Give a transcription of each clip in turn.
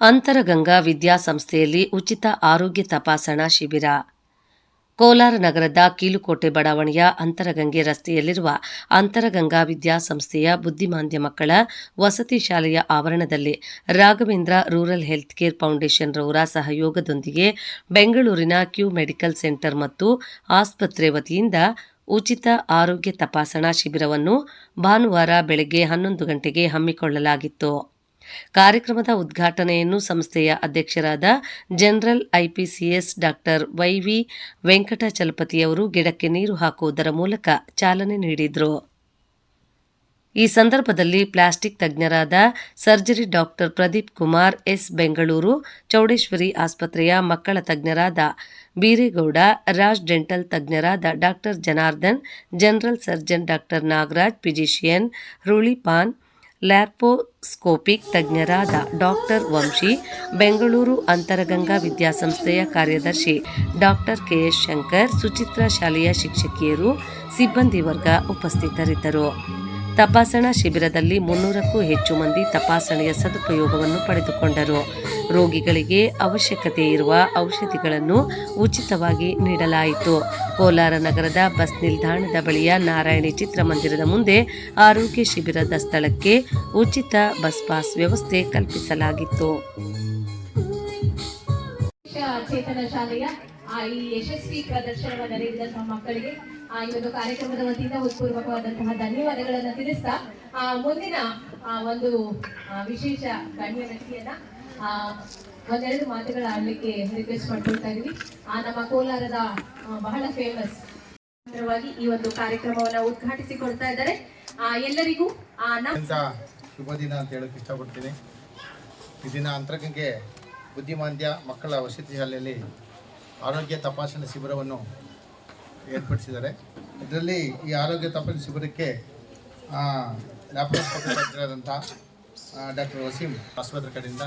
ಅಂತರಗಂಗಾ ವಿದ್ಯಾಸಂಸ್ಥೆಯಲ್ಲಿ ಉಚಿತ ಆರೋಗ್ಯ ತಪಾಸಣಾ ಶಿಬಿರ. ಕೋಲಾರ ನಗರದ ಕೀಲುಕೋಟೆ ಬಡಾವಣೆಯ ಅಂತರಗಂಗೆ ರಸ್ತೆಯಲ್ಲಿರುವ ಅಂತರಗಂಗಾ ವಿದ್ಯಾಸಂಸ್ಥೆಯ ಬುದ್ಧಿಮಾಂದ್ಯ ಮಕ್ಕಳ ವಸತಿ ಶಾಲೆಯ ಆವರಣದಲ್ಲಿ Raghavendra rural health care foundation ರವರ ಸಹಯೋಗದೊಂದಿಗೆ ಬೆಂಗಳೂರಿನ ಕ್ಯೂ ಮೆಡಿಕಲ್ ಸೆಂಟರ್ ಮತ್ತು ಆಸ್ಪತ್ರೆ ವತಿಯಿಂದ ಉಚಿತ ಆರೋಗ್ಯ ತಪಾಸಣಾ ಶಿಬಿರವನ್ನು ಭಾನುವಾರ ಬೆಳಗ್ಗೆ ಹನ್ನೊಂದು ಗಂಟೆಗೆ ಹಮ್ಮಿಕೊಳ್ಳಲಾಗಿತ್ತು. ಕಾರ್ಯಕ್ರಮದ ಉದ್ಘಾಟನೆಯನ್ನು ಸಂಸ್ಥೆಯ ಅಧ್ಯಕ್ಷರಾದ ಜನರಲ್ ಐಪಿಸಿಎಸ್ ಡಾಕ್ಟರ್ ವೈವಿ ವೆಂಕಟಚಲಪತಿಯವರು ಗಿಡಕ್ಕೆ ನೀರು ಹಾಕುವುದರ ಮೂಲಕ ಚಾಲನೆ ನೀಡಿದರು. ಈ ಸಂದರ್ಭದಲ್ಲಿ ಪ್ಲಾಸ್ಟಿಕ್ ತಜ್ಞರಾದ surgery doctor Pradeep Kumar S Bengaluru, Chowdeshwari ಆಸ್ಪತ್ರೆಯ ಮಕ್ಕಳ ತಜ್ಞರಾದ ಬೀರೇಗೌಡ, ರಾಜ್ ಡೆಂಟಲ್ ತಜ್ಞರಾದ doctor Janardhan, general surgeon doctor Nagaraj physician ರೂಳಿಪಾನ್ laparoscopic ತಜ್ಞರಾದ ಡಾಕ್ಟರ್ ವಂಶಿ, ಬೆಂಗಳೂರು ಅಂತರಗಂಗಾ ವಿದ್ಯಾಸಂಸ್ಥೆಯ ಕಾರ್ಯದರ್ಶಿ ಡಾಕ್ಟರ್ ಕೆಎಸ್ ಶಂಕರ್, ಸುಚಿತ್ರ ಶಾಲೆಯ ಶಿಕ್ಷಕಿಯರು, ಸಿಬ್ಬಂದಿ ವರ್ಗ ಉಪಸ್ಥಿತರಿದ್ದರು. ತಪಾಸಣಾ ಶಿಬಿರದಲ್ಲಿ ಮುನ್ನೂರಕ್ಕೂ ಹೆಚ್ಚು ಮಂದಿ ತಪಾಸಣೆಯ ಸದುಪಯೋಗವನ್ನು ಪಡೆದುಕೊಂಡರು. ರೋಗಿಗಳಿಗೆ ಅವಶ್ಯಕತೆ ಇರುವ ಔಷಧಿಗಳನ್ನು ಉಚಿತವಾಗಿ ನೀಡಲಾಯಿತು. ಕೋಲಾರ ನಗರದ ಬಸ್ ನಿಲ್ದಾಣದ ಬಳಿಯ ನಾರಾಯಣಿ ಚಿತ್ರಮಂದಿರದ ಮುಂದೆ ಆರೋಗ್ಯ ಶಿಬಿರದ ಸ್ಥಳಕ್ಕೆ ಉಚಿತ ಬಸ್ ಪಾಸ್ ವ್ಯವಸ್ಥೆ ಕಲ್ಪಿಸಲಾಗಿತ್ತು. ಚೇತನ ಶಾಲೆಯ ಆ ಈ ಯಶಸ್ವಿ ಪ್ರದರ್ಶನವನ್ನು ನೀಡಿದಂತಹ ಮಕ್ಕಳಿಗೆ ಈ ಒಂದು ಕಾರ್ಯಕ್ರಮದ ವತಿಯಿಂದ ಉತ್ಪೂರ್ವಕವಾದಂತಹ ಧನ್ಯವಾದಗಳನ್ನು ತಿಳಿಸ್ತಾ ಮುಂದಿನ ಒಂದು ವಿಶೇಷ ಗಣ್ಯ ವ್ಯಕ್ತಿಯನ್ನ ಒಂದೆರಡು ಮಾತುಗಳ ಆಡ್ಲಿಕ್ಕೆ ರಿಕ್ವೆಸ್ಟ್ ಮಾಡ್ಕೊಳ್ತಾ ಆ ನಮ್ಮ ಕೋಲಾರದ ಬಹಳ ಫೇಮಸ್ ಈ ಒಂದು ಕಾರ್ಯಕ್ರಮವನ್ನ ಉದ್ಘಾಟಿಸಿಕೊಳ್ತಾ ಇದ್ದಾರೆ. ಆ, ಎಲ್ಲರಿಗೂ ಆ, ಶುಭ ದಿನ ಅಂತ ಹೇಳಕ್ ಇಷ್ಟಪಡ್ತೀನಿ. ಈ ದಿನ ಅಂತರಗಂಗೆ ಬುದ್ಧಿಮಾಂದ್ಯ ಮಕ್ಕಳ ವಸತಿ ಶಾಲೆಯಲ್ಲಿ ಆರೋಗ್ಯ ತಪಾಸಣೆ ಶಿಬಿರವನ್ನು ಏರ್ಪಡಿಸಿದ್ದಾರೆ. ಇದರಲ್ಲಿ ಈ ಆರೋಗ್ಯ ತಪಾಸಣೆ ಶಿಬಿರಕ್ಕೆ ಲ್ಯಾಪ್ಟಾಪ್ ಡಾಕ್ಟರ್ ವಸೀಂ ಆಸ್ಪತ್ರೆ ಕಡೆಯಿಂದ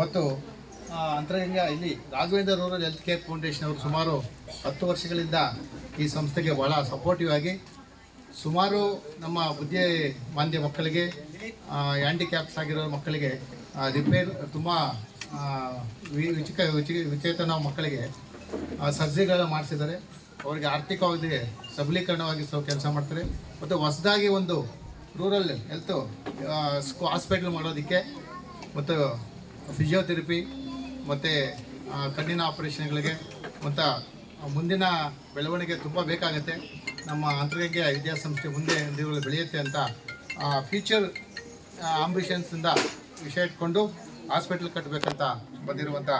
ಮತ್ತು ಅಂತರಂಗ ಇಲ್ಲಿ Raghavendra rural health care foundation ಅವರು ಸುಮಾರು ಹತ್ತು ವರ್ಷಗಳಿಂದ ಈ ಸಂಸ್ಥೆಗೆ ಭಾಳ ಸಪೋರ್ಟಿವ್ ಆಗಿ ಸುಮಾರು ನಮ್ಮ ಬುದ್ಧಿ ಮಾಂದ್ಯ ಮಕ್ಕಳಿಗೆ ಹ್ಯಾಂಡಿಕ್ಯಾಪ್ಸ್ ಆಗಿರೋ ಮಕ್ಕಳಿಗೆ ರಿಪೇರ್ ತುಂಬ ವಿಚಿಕ, ವಿಚಿ, ವಿಚೇತನ ಮಕ್ಕಳಿಗೆ ಸರ್ಜರಿಗಳನ್ನ ಮಾಡಿಸಿದ್ದಾರೆ. ಅವರಿಗೆ ಆರ್ಥಿಕವಾಗಿ ಸಬಲೀಕರಣವಾಗಿ ಸೊ ಕೆಲಸ ಮಾಡ್ತಾರೆ. ಮತ್ತು ಹೊಸದಾಗಿ ಒಂದು ರೂರಲ್ ಹೆಲ್ತು ಹಾಸ್ಪಿಟ್ಲ್ ಮಾಡೋದಕ್ಕೆ ಮತ್ತು ಫಿಸಿಯೋಥೆರಪಿ ಮತ್ತು ಕಣ್ಣಿನ ಆಪರೇಷನ್ಗಳಿಗೆ ಮತ್ತು ಮುಂದಿನ ಬೆಳವಣಿಗೆ ತುಂಬ ಬೇಕಾಗುತ್ತೆ. ನಮ್ಮ ಅಂತರ್ಗಂಗೆ ವಿದ್ಯಾಸಂಸ್ಥೆ ಮುಂದೆ ದಿನಗಳು ಬೆಳೆಯುತ್ತೆ ಅಂತ ಫ್ಯೂಚರ್ ಆಂಬಿಷನ್ಸಿಂದ ವಿಷಯ ಇಟ್ಕೊಂಡು ಹಾಸ್ಪಿಟ್ಲ್ ಕಟ್ಟಬೇಕಂತ ಬಂದಿರುವಂಥ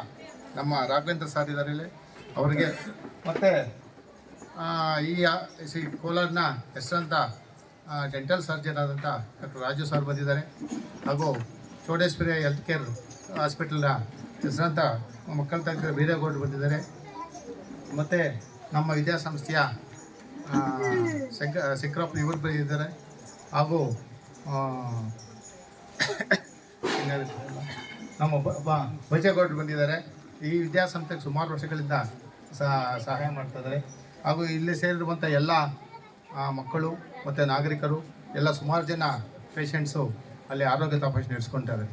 ನಮ್ಮ ರಾಘವೇಂದ್ರ ಸಾರ್ ಇದ್ದಾರೆ ಅವರಿಗೆ ಮತ್ತು ಈ ಕೋಲಾರನ ಹೆಸರಂತ ಡೆಂಟಲ್ ಸರ್ಜನ್ ಆದಂಥ ಡಾಕ್ಟರ್ ರಾಜು ಸರ್ ಬಂದಿದ್ದಾರೆ. ಹಾಗೂ ಚೌಡೇಶ್ವರಿ ಹೆಲ್ತ್ ಕೇರ್ ಹಾಸ್ಪಿಟಲ್ನ ಹೆಸರಂತ ಮಕ್ಕಳ ತಜ್ಞ ಬೀರೇಗೌಡರು ಬಂದಿದ್ದಾರೆ. ಮತ್ತು ನಮ್ಮ ವಿದ್ಯಾಸಂಸ್ಥೆಯ ಶಂಕ, ಶಂಕರಪ್ಪ ಇವರು ಬಂದಿದ್ದಾರೆ. ಹಾಗೂ? ನಮ್ಮ ಬೈಜೇಗೌಡರು ಬಂದಿದ್ದಾರೆ. ಈ ವಿದ್ಯಾಸಂಸ್ಥೆಗೆ ಸುಮಾರು ವರ್ಷಗಳಿಂದ ಸಹ- ಸಹಾಯ ಮಾಡ್ತಾ ಇದ್ದಾರೆ. ಹಾಗೂ ಇಲ್ಲಿ ಸೇರಿರುವಂಥ ಎಲ್ಲ ಮಕ್ಕಳು ಮತ್ತು ನಾಗರಿಕರು, ಎಲ್ಲ ಸುಮಾರು ಜನ ಪೇಷಂಟ್ಸು ಅಲ್ಲಿ ಆರೋಗ್ಯ ತಪಾಸಣೆ ನಡೆಸ್ಕೊತಾರೆ.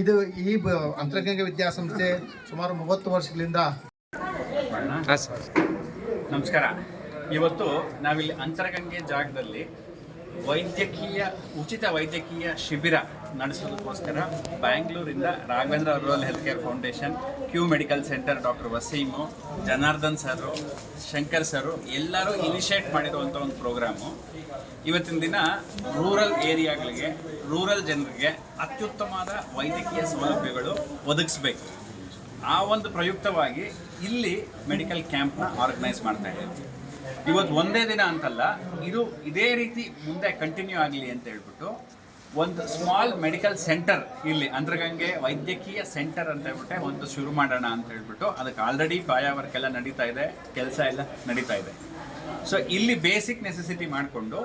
ಇದು ಈ ಬ, ಅಂತರ್ಗಂಗೆ ವಿದ್ಯಾಸಂಸ್ಥೆ ಸುಮಾರು ಮೂವತ್ತು ವರ್ಷಗಳಿಂದ ನಮಸ್ಕಾರ. ಇವತ್ತು ನಾವಿಲ್ಲಿ ಅಂತರಗಂಗೆ ಜಾಗದಲ್ಲಿ ವೈದ್ಯಕೀಯ, ಉಚಿತ ವೈದ್ಯಕೀಯ ಶಿಬಿರ ನಡೆಸೋದಕ್ಕೋಸ್ಕರ ಬ್ಯಾಂಗ್ಳೂರಿಂದ Raghavendra rural health care foundation Q medical centre doctor Waseem Janardhan sir Shankar sir ಎಲ್ಲರೂ ಇನಿಷಿಯೇಟ್ ಮಾಡಿರುವಂಥ ಒಂದು ಪ್ರೋಗ್ರಾಮು ಇವತ್ತಿನ ದಿನ ರೂರಲ್ ಏರಿಯಾಗಳಿಗೆ ರೂರಲ್ ಜನರಿಗೆ ಅತ್ಯುತ್ತಮವಾದ ವೈದ್ಯಕೀಯ ಸೌಲಭ್ಯಗಳು ಒದಗಿಸ್ಬೇಕು. ಆ ಒಂದು ಪ್ರಯುಕ್ತವಾಗಿ ಇಲ್ಲಿ ಮೆಡಿಕಲ್ ಕ್ಯಾಂಪ್ನ ಆರ್ಗನೈಸ್ ಮಾಡ್ತಾ ಇದ್ದೀವಿ. ಇವತ್ತು ಒಂದೇ ದಿನ ಅಂತಲ್ಲ, ಇದು ಇದೇ ರೀತಿ ಮುಂದೆ ಕಂಟಿನ್ಯೂ ಆಗಲಿ ಅಂತ ಹೇಳ್ಬಿಟ್ಟು ಒಂದು ಸ್ಮಾಲ್ ಮೆಡಿಕಲ್ ಸೆಂಟರ್ ಇಲ್ಲಿ ಅಂತರಗಂಗೆ ವೈದ್ಯಕೀಯ ಸೆಂಟರ್ ಅಂತ ಹೇಳ್ಬಿಟ್ಟೆ ಒಂದು ಶುರು ಮಾಡೋಣ ಅಂತ ಹೇಳ್ಬಿಟ್ಟು ಅದಕ್ಕೆ ಆಲ್ರೆಡಿ ವರ್ಕ್ ಎಲ್ಲ ನಡೀತಾ ಇದೆ, ಕೆಲಸ ಎಲ್ಲ ನಡೀತಾ ಇದೆ. ಸೊ ಇಲ್ಲಿ ಬೇಸಿಕ್ ನೆಸೆಸಿಟಿ ಮಾಡಿಕೊಂಡು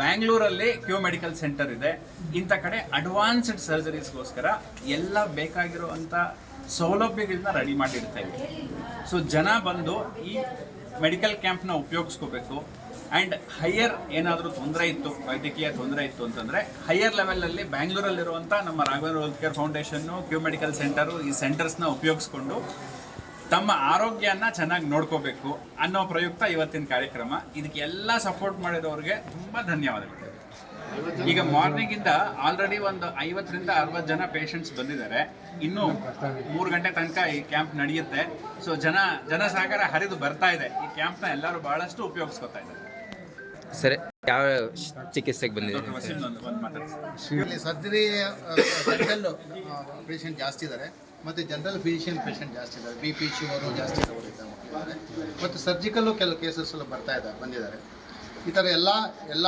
ಬ್ಯಾಂಗ್ಳೂರಲ್ಲಿ ಕ್ಯೂ ಮೆಡಿಕಲ್ ಸೆಂಟರ್ ಇದೆ. ಇಂಥ ಕಡೆ ಅಡ್ವಾನ್ಸ್ಡ್ ಸರ್ಜರೀಸ್ಗೋಸ್ಕರ ಎಲ್ಲ ಬೇಕಾಗಿರುವಂಥ ಸೌಲಭ್ಯಗಳನ್ನ ರೆಡಿ ಮಾಡಿರ್ತಾ ಇದ್ದೀವಿ. ಸೊ ಜನ ಬಂದು ಈ ಮೆಡಿಕಲ್ ಕ್ಯಾಂಪ್ನ ಉಪಯೋಗಿಸ್ಕೋಬೇಕು. ಆ್ಯಂಡ್ ಹೈಯರ್ ಏನಾದರೂ ತೊಂದರೆ ಇತ್ತು, ವೈದ್ಯಕೀಯ ತೊಂದರೆ ಇತ್ತು ಅಂತಂದರೆ ಹೈಯರ್ ಲೆವೆಲಲ್ಲಿ ಬ್ಯಾಂಗ್ಳೂರಲ್ಲಿರುವಂಥ ನಮ್ಮ Raghavendra health care foundation Q medical centre ಈ ಸೆಂಟರ್ಸ್ನ ಉಪಯೋಗಿಸ್ಕೊಂಡು ತಮ್ಮ ಆರೋಗ್ಯನ ಚೆನ್ನಾಗಿ ನೋಡ್ಕೋಬೇಕು ಅನ್ನೋ ಪ್ರಯುಕ್ತ ಇವತ್ತಿನ ಕಾರ್ಯಕ್ರಮ. ಇದಕ್ಕೆ ಎಲ್ಲ ಸಪೋರ್ಟ್ ಮಾಡಿರೋರಿಗೆ ತುಂಬ ಧನ್ಯವಾದಗಳು. ಈಗ ಮಾರ್ನಿಂಗ್ ಇಂದ ಆಲ್ರೆಡಿ ಒಂದು ಐವತ್ತರಿಂದ ಅರವತ್ತು ಜನ ಪೇಷಂಟ್ಸ್ ಬಂದಿದ್ದಾರೆ. ಇನ್ನು ಮೂರು ಗಂಟೆ ತನಕ ಈ ಕ್ಯಾಂಪ್ ನಡೆಯುತ್ತೆ. ಸೊ ಜನ, ಜನಸಾಗರ ಹರಿದು ಬರ್ತಾ ಇದೆ. ಈ ಕ್ಯಾಂಪ್ನ ಎಲ್ಲರೂ ಬಹಳಷ್ಟು ಉಪಯೋಗಿಸ್ಕೊತಾ ಇದ್ದಾರೆ. ಸರಿ, ಯಾವ ಚಿಕಿತ್ಸೆಗೆ ಒಂದು ಇಲ್ಲಿ ಸರ್ಜರಿ ಪೇಷಂಟ್ ಜಾಸ್ತಿ ಇದ್ದಾರೆ ಮತ್ತು ಜನರಲ್ ಫಿಸಿಷಿಯನ್ ಪೇಷಂಟ್ ಜಾಸ್ತಿ ಇದ್ದಾರೆ ಬಿ ಪಿ ಶುಗರು ಜಾಸ್ತಿ ಮತ್ತು ಸರ್ಜಿಕಲ್ಲು ಕೆಲವು ಕೇಸಸ್ ಬರ್ತಾ ಇದ್ದಾರೆ ಬಂದಿದ್ದಾರೆ. ಈ ಥರ ಎಲ್ಲ ಎಲ್ಲ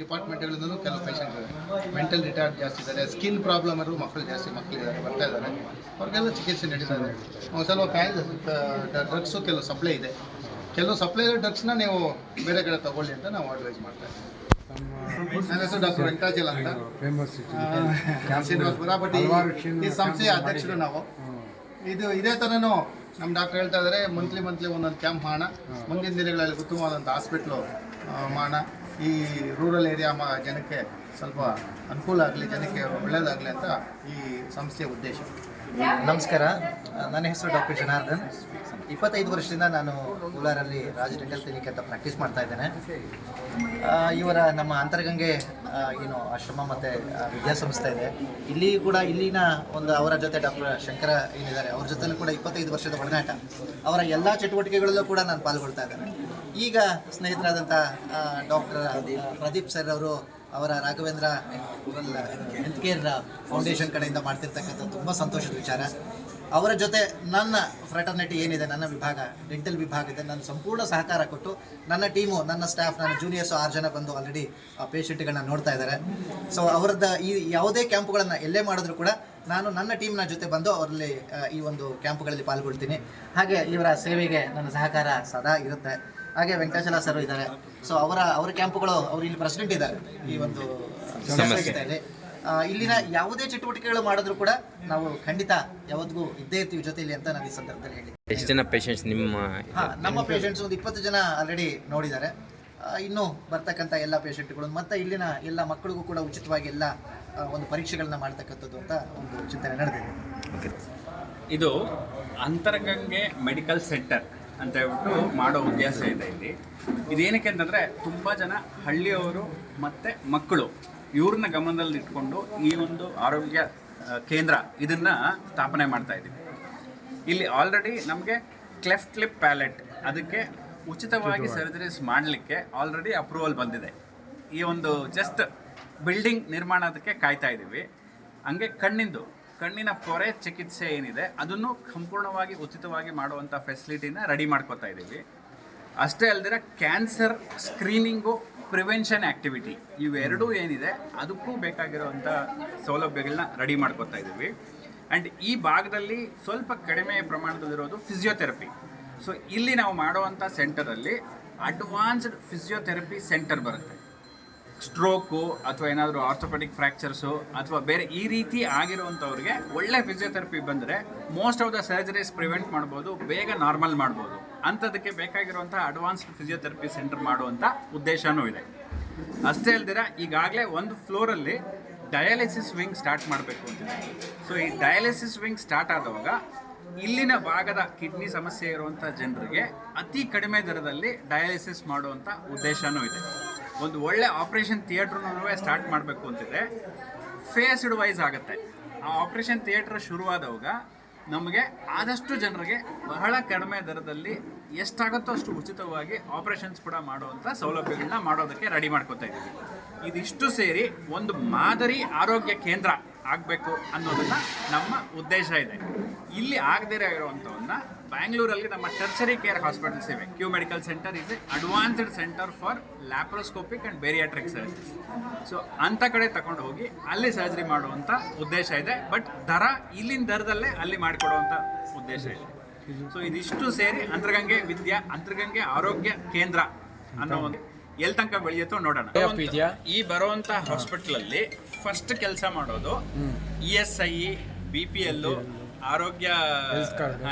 ಡಿಪಾರ್ಟ್ಮೆಂಟ್ಗಳಿಂದಲೂ ಕೆಲವು ಪೇಷಂಟ್ಗಳು ಮೆಂಟಲ್ ರಿಟಾರ್ಡ್ ಜಾಸ್ತಿ ಇದ್ದಾರೆ ಸ್ಕಿನ್ ಪ್ರಾಬ್ಲಮ್ ಅವರು ಮಕ್ಕಳು ಜಾಸ್ತಿ ಮಕ್ಕಳಿದ್ದಾರೆ ಬರ್ತಾ ಇದ್ದಾರೆ. ಅವ್ರಿಗೆಲ್ಲ ಚಿಕಿತ್ಸೆ ನಡೀತಾ ಇದೆ. ಒಂದು ಸ್ವಲ್ಪ ಡ್ರಗ್ಸು ಕೆಲವು ಸಪ್ಲೈ ಇದೆ. ಕೆಲವು ಸಪ್ಲೈ ಇರೋ ಡ್ರಗ್ಸ್ನ ನೀವು ಬೇರೆ ಕಡೆ ತಗೊಳ್ಳಿ ಅಂತ ನಾವು ಅಡ್ವೈಸ್ ಮಾಡ್ತಾ ಇದ್ದೀವಿ. ನನ್ನ ಹೆಸರು ಡಾಕ್ಟರ್ ವೆಂಕಟಾಚಲ ಅಂತ. ಶ್ರೀನಿವಾಸಪುರ ಬಟ್ ಈ- ಸಂಸ್ಥೆಯ ಅಧ್ಯಕ್ಷರು ನಾವು. ಇದು ಇದೇ ಥರನೂ ನಮ್ಮ ಡಾಕ್ಟರ್ ಹೇಳ್ತಾ ಇದ್ದಾರೆ ಮಂತ್ಲಿ ಮಂತ್ಲಿ ಒಂದೊಂದು ಕ್ಯಾಂಪ್ ಮಾಡೋಣ ಮುಂದಿನ ದಿನಗಳಲ್ಲಿ ಉತ್ತಮವಾದಂಥ ಹಾಸ್ಪಿಟ್ಲು ಮಾಡೋಣ ಈ ರೂರಲ್ ಏರಿಯಾ ಮ ಜನಕ್ಕೆ ಸ್ವಲ್ಪ ಅನುಕೂಲ ಆಗಲಿ, ಜನಕ್ಕೆ ಒಳ್ಳೆಯದಾಗಲಿ ಅಂತ ಈ ಸಂಸ್ಥೆಯ ಉದ್ದೇಶ. ನಮಸ್ಕಾರ. ನನ್ನ ಹೆಸರು ಡಾಕ್ಟರ್ ಜನಾರ್ದನ್. ಇಪ್ಪತ್ತೈದು ವರ್ಷದಿಂದ ನಾನು ಕೋಲಾರಲ್ಲಿ ರಾಜ ಡೆಂಟಲ್ ಕ್ಲಿನಿಕ್ ಅಂತ ಪ್ರಾಕ್ಟೀಸ್ ಮಾಡ್ತಾ ಇದ್ದೇನೆ. ಇವರ ನಮ್ಮ ಅಂತರಗಂಗೆ ಏನು ಆಶ್ರಮ ಮತ್ತು ವಿದ್ಯಾಸಂಸ್ಥೆ ಇದೆ. ಇಲ್ಲಿ ಕೂಡ ಇಲ್ಲಿನ ಒಂದು ಅವರ ಜೊತೆ ಡಾಕ್ಟರ್ ಶಂಕರ ಏನಿದ್ದಾರೆ, ಅವ್ರ ಜೊತೆನೂ ಕೂಡ ಇಪ್ಪತ್ತೈದು ವರ್ಷದ ಒಡನಾಟ. ಅವರ ಎಲ್ಲ ಚಟುವಟಿಕೆಗಳಲ್ಲೂ ಕೂಡ ನಾನು ಪಾಲ್ಗೊಳ್ತಾ ಇದ್ದೇನೆ. ಈಗ ಸ್ನೇಹಿತರಾದಂಥ ಡಾಕ್ಟರ್ ಪ್ರದೀಪ್ ಸರ್ ಅವರು ಅವರ ರಾಘವೇಂದ್ರ ಹೆಲ್ತ್ ಕೇರ್ ಫೌಂಡೇಶನ್ ಕಡೆಯಿಂದ ಮಾಡ್ತಿರ್ತಕ್ಕಂಥ ತುಂಬ ಸಂತೋಷದ ವಿಚಾರ. ಅವರ ಜೊತೆ ನನ್ನ ಫ್ರೆಟರ್ನಿಟಿ ಏನಿದೆ, ನನ್ನ ವಿಭಾಗ ಡೆಂಟಲ್ ವಿಭಾಗ ಇದೆ. ನನ್ನ ಸಂಪೂರ್ಣ ಸಹಕಾರ ಕೊಟ್ಟು ನನ್ನ ಟೀಮು, ನನ್ನ ಸ್ಟಾಫ್ ನನ್ನ ಜೂನಿಯರ್ಸು ಆರು ಜನ ಬಂದು ಆಲ್ರೆಡಿ ಪೇಷಂಟ್ಗಳನ್ನ ನೋಡ್ತಾ ಇದ್ದಾರೆ. ಸೊ ಅವರದ್ದು ಈ ಯಾವುದೇ ಕ್ಯಾಂಪ್ಗಳನ್ನು ಎಲ್ಲೇ ಮಾಡಿದ್ರು ಕೂಡ ನಾನು ನನ್ನ ಟೀಮ್ನ ಜೊತೆ ಬಂದು ಅವರಲ್ಲಿ ಈ ಒಂದು ಕ್ಯಾಂಪ್ಗಳಲ್ಲಿ ಪಾಲ್ಗೊಳ್ತೀನಿ. ಹಾಗೆ ಇವರ ಸೇವೆಗೆ ನನ್ನ ಸಹಕಾರ ಸದಾ ಇರುತ್ತೆ. ಹಾಗೆ ವೆಂಕಟಾಚಲ ಸರ್ ಇದ್ದಾರೆ. ಸೊ ಅವರ ಅವರ ಕ್ಯಾಂಪ್ಗಳು ಅವರು ಇಲ್ಲಿ ಪ್ರೆಸಿಡೆಂಟ್ ಇದ್ದಾರೆ ಈ ಒಂದು ಇಲ್ಲಿನ ಯಾವುದೇ ಚಟುವಟಿಕೆಗಳು ಮಾಡಿದ್ರು ಕೂಡ ನಾವು ಖಂಡಿತ ಯಾವತ್ತಿಗೂ ಇದ್ದೇ ಇರ್ತೀವಿ ಜೊತೆಯಲ್ಲಿ ಅಂತ ನಾನು ಈ ಸಂದರ್ಭದಲ್ಲಿ ಹೇಳಿ ಎಷ್ಟು ಜನ ಪೇಷಂಟ್ಸ್ ನಿಮ್ಮ ಹಾ ನಮ್ಮ ಪೇಷಂಟ್ಸ್ ಒಂದು ಇಪ್ಪತ್ತು ಜನ ಆಲ್ರೆಡಿ ನೋಡಿದ್ದಾರೆ. ಇನ್ನೂ ಇನ್ನು ಬರ್ತಕ್ಕಂಥ ಎಲ್ಲ ಪೇಷಂಟ್ಗಳು ಮತ್ತು ಇಲ್ಲಿನ ಎಲ್ಲ ಮಕ್ಕಳಿಗೂ ಕೂಡ ಉಚಿತವಾಗಿ ಎಲ್ಲ ಒಂದು ಪರೀಕ್ಷೆಗಳನ್ನ ಮಾಡ್ತಕ್ಕಂಥದ್ದು ಅಂತ ಒಂದು ಚಿಂತನೆ ನಡೆದಿದೆ. ಇದು ಅಂತರಗಂಗೆ ಮೆಡಿಕಲ್ ಸೆಂಟರ್. ಅಂತ ಹೇಳ್ಬಿಟ್ಟು ಮಾಡೋ ಉದ್ದೇಶ ಇದೆ ಇಲ್ಲಿ. ಇದೇನಕ್ಕೆ ಅಂತಂದರೆ ತುಂಬ ಜನ ಹಳ್ಳಿಯವರು ಮತ್ತು ಮಕ್ಕಳು ಇವ್ರನ್ನ ಗಮನದಲ್ಲಿ ಇಟ್ಕೊಂಡು ಈ ಒಂದು ಆರೋಗ್ಯ ಕೇಂದ್ರ ಇದನ್ನು ಸ್ಥಾಪನೆ ಮಾಡ್ತಾ ಇದ್ದೀವಿ. ಇಲ್ಲಿ ಆಲ್ರೆಡಿ ನಮಗೆ ಕ್ಲೆಫ್ಟ್ ಲಿಪ್ ಪ್ಯಾಲೆಟ್ ಅದಕ್ಕೆ ಉಚಿತವಾಗಿ ಸರ್ಜರೀಸ್ ಮಾಡಲಿಕ್ಕೆ ಆಲ್ರೆಡಿ ಅಪ್ರೂವಲ್ ಬಂದಿದೆ. ಈ ಒಂದು ಜಸ್ಟ್ ಬಿಲ್ಡಿಂಗ್ ನಿರ್ಮಾಣ ಅದಕ್ಕೆ ಕಾಯ್ತಾ ಇದ್ದೀವಿ. ಹಂಗೆ ಕಣ್ಣಿಂದು ಕಣ್ಣಿನ ಪೊರೆ ಚಿಕಿತ್ಸೆ ಏನಿದೆ ಅದನ್ನು ಸಂಪೂರ್ಣವಾಗಿ ಉಚಿತವಾಗಿ ಮಾಡುವಂಥ ಫೆಸಿಲಿಟಿನ ರೆಡಿ ಮಾಡ್ಕೋತಾ ಇದ್ದೀವಿ. ಅಷ್ಟೇ ಅಲ್ಲದಿರ ಕ್ಯಾನ್ಸರ್ ಸ್ಕ್ರೀನಿಂಗು ಪ್ರಿವೆನ್ಷನ್ ಆ್ಯಕ್ಟಿವಿಟಿ ಇವೆರಡೂ ಏನಿದೆ ಅದಕ್ಕೂ ಬೇಕಾಗಿರುವಂಥ ಸೌಲಭ್ಯಗಳನ್ನ ರೆಡಿ ಮಾಡ್ಕೋತಾ ಇದ್ದೀವಿ. ಆ್ಯಂಡ್ ಈ ಭಾಗದಲ್ಲಿ ಸ್ವಲ್ಪ ಕಡಿಮೆ ಪ್ರಮಾಣದಲ್ಲಿರೋದು ಫಿಸಿಯೋಥೆರಪಿ ಸೊ ಇಲ್ಲಿ ನಾವು ಮಾಡುವಂಥ ಸೆಂಟರಲ್ಲಿ ಅಡ್ವಾನ್ಸ್ಡ್ ಫಿಸಿಯೋಥೆರಪಿ ಸೆಂಟರ್ ಬರುತ್ತೆ. ಸ್ಟ್ರೋಕು ಅಥವಾ ಏನಾದರೂ ಆರ್ಥೋಪೆಟಿಕ್ ಫ್ರ್ಯಾಕ್ಚರ್ಸು ಅಥವಾ ಬೇರೆ ಈ ರೀತಿ ಆಗಿರುವಂಥವ್ರಿಗೆ ಒಳ್ಳೆ ಫಿಸಿಯೋಥೆರಪಿ ಬಂದರೆ most of the surgeries prevent ಮಾಡ್ಬೋದು, ಬೇಗ ನಾರ್ಮಲ್ ಮಾಡ್ಬೋದು. ಅಂಥದಕ್ಕೆ ಬೇಕಾಗಿರುವಂಥ ಅಡ್ವಾನ್ಸ್ಡ್ ಫಿಸಿಯೋಥೆರಪಿ ಸೆಂಟರ್ ಮಾಡುವಂಥ ಉದ್ದೇಶವೂ ಇದೆ. ಅಷ್ಟೇ ಅಲ್ದಿರ ಈಗಾಗಲೇ ಒಂದು ಫ್ಲೋರಲ್ಲಿ ಡಯಾಲಿಸಿಸ್ ವಿಂಗ್ ಸ್ಟಾರ್ಟ್ ಮಾಡಬೇಕು ಅಂತಿದೆ. ಸೊ ಈ ಡಯಾಲಿಸಿಸ್ ವಿಂಗ್ ಸ್ಟಾರ್ಟ್ ಆದವಾಗ ಇಲ್ಲಿನ ಭಾಗದ ಕಿಡ್ನಿ ಸಮಸ್ಯೆ ಇರುವಂಥ ಜನರಿಗೆ ಅತಿ ಕಡಿಮೆ ದರದಲ್ಲಿ ಡಯಾಲಿಸಿಸ್ ಮಾಡುವಂಥ ಉದ್ದೇಶವೂ ಇದೆ. ಒಂದು ಒಳ್ಳೆ ಆಪರೇಷನ್ ಥಿಯೇಟ್ರನ್ನೂ ಸ್ಟಾರ್ಟ್ ಮಾಡಬೇಕು ಅಂತಿದ್ರೆ ಫೇಸ್ಡ್ ವೈಸ್ ಆಗುತ್ತೆ. ಆ ಆಪರೇಷನ್ ಥಿಯೇಟ್ರ್ ಶುರುವಾದವಾಗ ನಮಗೆ ಆದಷ್ಟು ಜನರಿಗೆ ಬಹಳ ಕಡಿಮೆ ದರದಲ್ಲಿ ಎಷ್ಟಾಗುತ್ತೋ ಅಷ್ಟು ಉಚಿತವಾಗಿ ಆಪರೇಷನ್ಸ್ ಕೂಡ ಮಾಡುವಂಥ ಸೌಲಭ್ಯಗಳನ್ನ ಮಾಡೋದಕ್ಕೆ ರೆಡಿ ಮಾಡ್ಕೋತಾ ಇದ್ದೀವಿ. ಇದಿಷ್ಟು ಸೇರಿ ಒಂದು ಮಾದರಿ ಆರೋಗ್ಯ ಕೇಂದ್ರ ಆಗಬೇಕು ಅನ್ನೋದನ್ನ ನಮ್ಮ ಉದ್ದೇಶ ಇದೆ. ಇಲ್ಲಿ ಆಗದೇ ಇರುವಂಥವನ್ನ ಬ್ಯಾಂಗ್ಳೂರಲ್ಲಿ ನಮ್ಮ ಟರ್ಚರಿ ಕೇರ್ ಹಾಸ್ಪಿಟಲ್ಸ್ ಇವೆ Q medical centre is a advanced centre for laparoscopic and bariatric surgeries so ಅಂಥ ಕಡೆ ತಗೊಂಡು ಹೋಗಿ ಅಲ್ಲಿ ಸರ್ಜರಿ ಮಾಡುವಂಥ ಉದ್ದೇಶ ಇದೆ. ಬಟ್ ದರ ಇಲ್ಲಿನ ದರದಲ್ಲೇ ಅಲ್ಲಿ ಮಾಡಿಕೊಡುವಂಥ ಉದ್ದೇಶ ಇದೆ. ಸೊ ಇದಿಷ್ಟು ಸೇರಿ ಅಂತರ್ಗಂಗೆ ವಿದ್ಯಾ ಅಂತರ್ಗಂಗೆ ಆರೋಗ್ಯ ಕೇಂದ್ರ ಅನ್ನೋ ಒಂದು ಎಲ್ಲಿ ತನಕ ಬೆಳೆಯುತ್ತೋ ನೋಡೋಣ. ಈ ಬರುವಂತ ಹಾಸ್ಪಿಟಲ್ ಅಲ್ಲಿ ಫಸ್ಟ್ ಕೆಲಸ ಮಾಡೋದು E S I B P L ಆರೋಗ್ಯ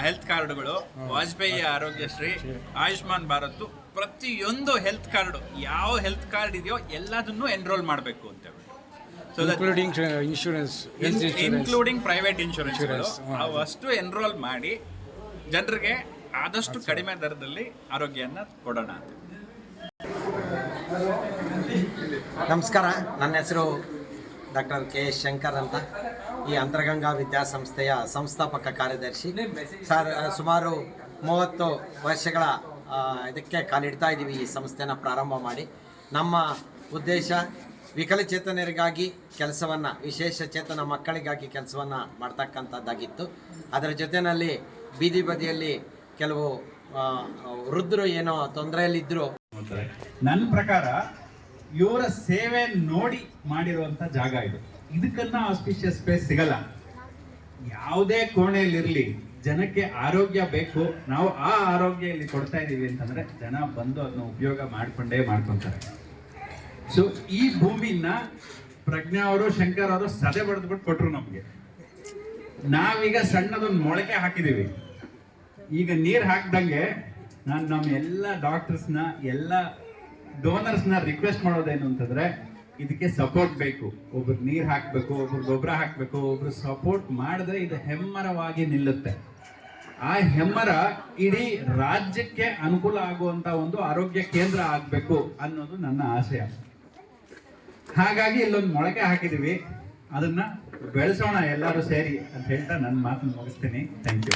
ಹೆಲ್ತ್ ಕಾರ್ಡ್ಗಳು ವಾಜಪೇಯಿ ಆರೋಗ್ಯಶ್ರೀ ಆಯುಷ್ಮಾನ್ ಭಾರತ್ ಪ್ರತಿಯೊಂದು ಹೆಲ್ತ್ ಕಾರ್ಡ್ ಯಾವ ಹೆಲ್ತ್ ಕಾರ್ಡ್ ಇದೆಯೋ ಎಲ್ಲದನ್ನು ಎನ್ರೋಲ್ ಮಾಡಬೇಕು ಅಂತ so including insurance. Including private insurance ಅಷ್ಟು. ಅವಷ್ಟು ಎನ್ರೋಲ್ ಮಾಡಿ ಜನರಿಗೆ ಆದಷ್ಟು ಕಡಿಮೆ ದರದಲ್ಲಿ ಆರೋಗ್ಯವನ್ನು ಕೊಡೋಣ ಅಂತ. ನಮಸ್ಕಾರ. ನನ್ನ ಹೆಸರು ಡಾಕ್ಟರ್ ಕೆ. ಎಸ್ ಶಂಕರ್ ಅಂತ. ಈ ಅಂತರಗಂಗಾ ವಿದ್ಯಾಸಂಸ್ಥೆಯ ಸಂಸ್ಥಾಪಕ ಕಾರ್ಯದರ್ಶಿ. ಸರ್, ಸುಮಾರು ಮೂವತ್ತು ವರ್ಷಗಳ ಇದಕ್ಕೆ ಕಾಲಿಡ್ತಾ ಇದ್ದೀವಿ ಈ ಸಂಸ್ಥೆನ ಪ್ರಾರಂಭ ಮಾಡಿ. ನಮ್ಮ ಉದ್ದೇಶ ವಿಕಲಚೇತನರಿಗಾಗಿ ಕೆಲಸವನ್ನು, ವಿಶೇಷ ಚೇತನ ಮಕ್ಕಳಿಗಾಗಿ ಕೆಲಸವನ್ನು ಮಾಡ್ತಕ್ಕಂಥದ್ದಾಗಿತ್ತು. ಅದರ ಜೊತೆಯಲ್ಲಿ ಬೀದಿ ಬದಿಯಲ್ಲಿ ಕೆಲವು ವೃದ್ಧರು ಏನೋ ತೊಂದರೆಯಲ್ಲಿದ್ದರು ನನ್ನ ಪ್ರಕಾರ, ಇವರ ಸೇವೆ ನೋಡಿ ಮಾಡಿರುವಂಥ ಜಾಗ ಇದು. ಇದಕ್ಕನ್ನ ಆಸ್ಪಿಷಿಯಸ್ ಸ್ಪೇಸ್ ಸಿಗಲ್ಲ. ಯಾವುದೇ ಕೋಣೆಯಲ್ಲಿರಲಿ ಜನಕ್ಕೆ ಆರೋಗ್ಯ ಬೇಕು, ನಾವು ಆ ಆರೋಗ್ಯ ಇಲ್ಲಿ ಕೊಡ್ತಾ ಇದ್ದೀವಿ ಅಂತಂದ್ರೆ ಜನ ಬಂದು ಅದನ್ನ ಉಪಯೋಗ ಮಾಡ್ಕೊಂಡೇ ಮಾಡ್ಕೊಂತಾರೆ. ಸೊ ಈ ಭೂಮಿನ ಪ್ರಜ್ಞಾ ಅವರು, ಶಂಕರ್ ಅವರು ಸದೆ ಬಡ್ದ್ಬಿಟ್ಟು ಕೊಟ್ರು ನಮಗೆ. ನಾವೀಗ ಸಣ್ಣದೊಂದು ಮೊಳಕೆ ಹಾಕಿದೀವಿ. ಈಗ ನೀರು ಹಾಕ್ದಂಗೆ ನಾನು ನಮ್ಮ ಎಲ್ಲ ಡಾಕ್ಟರ್ಸ್ನ ಎಲ್ಲ ಡೋನರ್ಸ್ನ ರಿಕ್ವೆಸ್ಟ್ ಮಾಡೋದೇನು ಅಂತಂದ್ರೆ ಇದಕ್ಕೆ ಸಪೋರ್ಟ್ ಬೇಕು. ಒಬ್ರು ನೀರು ಹಾಕಬೇಕು ಒಬ್ರು ಗೊಬ್ಬರ ಹಾಕಬೇಕು ಒಬ್ರು ಸಪೋರ್ಟ್ ಮಾಡಿದ್ರೆ ಇದು ಹೆಮ್ಮರವಾಗಿ ನಿಲ್ಲುತ್ತೆ. ಆ ಹೆಮ್ಮರ ಇಡೀ ರಾಜ್ಯಕ್ಕೆ ಅನುಕೂಲ ಆಗುವಂತ ಒಂದು ಆರೋಗ್ಯ ಕೇಂದ್ರ ಆಗಬೇಕು ಅನ್ನೋದು ನನ್ನ ಆಶಯ. ಹಾಗಾಗಿ ಇಲ್ಲೊಂದು ಮೊಳಕೆ ಹಾಕಿದೀವಿ. ಅದನ್ನ ಬೆಳೆಸೋಣ ಎಲ್ಲರೂ ಸೇರಿ ಅಂತ ಹೇಳ್ತಾ ನನ್ನ ಮಾತನ್ನು ಮುಗಿಸ್ತೀನಿ. ಥ್ಯಾಂಕ್ ಯು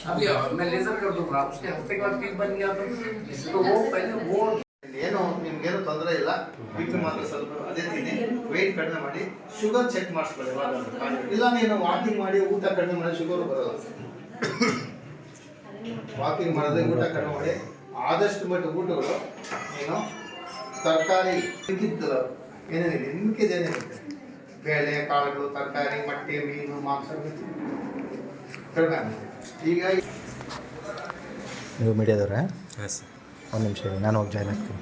इसलिए वेट कर रहा हूँ मैं अभी मैं लेजर कर दूंगा उसके हफ्ते के बाद पीस बन गया तो तो वो पहले वो ಏನು ನಿಮ್ಗೇನು ತೊಂದರೆ ಇಲ್ಲ ಬಿ ಪಿ ಮಾತ್ರ ಸ್ವಲ್ಪ ಅದೇ ತಿನ್ನಿ ವೆಯ್ಟ್ ಕಡಿಮೆ ಮಾಡಿ ಶುಗರ್ ಚೆಕ್ ಮಾಡಿಸ್ಕೊಳ್ಳಿ ಯಾವಾಗಾದ್ರೂ. ಇಲ್ಲ ನೀನು ವಾಕಿಂಗ್ ಮಾಡಿ ಊಟ ಕಡಿಮೆ ಮಾಡಿ ಶುಗರ್ ಬರೋಲ್ಲ ವಾಕಿಂಗ್ ಮಾಡಿದ್ರೆ ಊಟ ಕಡಿಮೆ ಮಾಡಿ ಆದಷ್ಟು ಮಟ್ಟ ಊಟಗಳು ನೀನು ತರಕಾರಿ ಸಿಕ್ಕಿದ್ದಲ್ಲ ಏನೇನಿದೆ ನಿಮ್ಗೆ ಏನೇನಿದೆ ಬೇಳೆ ಕಾಳುಗಳು ತರಕಾರಿ ಮೊಟ್ಟೆ ಮೀನು ಮಾಂಸ ಕಡಿಮೆ ಆಗುತ್ತೆ. ನೀವು ಮೀಡಿಯಾದವ್ರೆ? ಹಾಂ ಸರ್ ಒಂದು ನಿಮಿಷ ನಾನು ಹೋಗಿ ಜಾಯ್ನ್ ಆಗ್ತೀನಿ.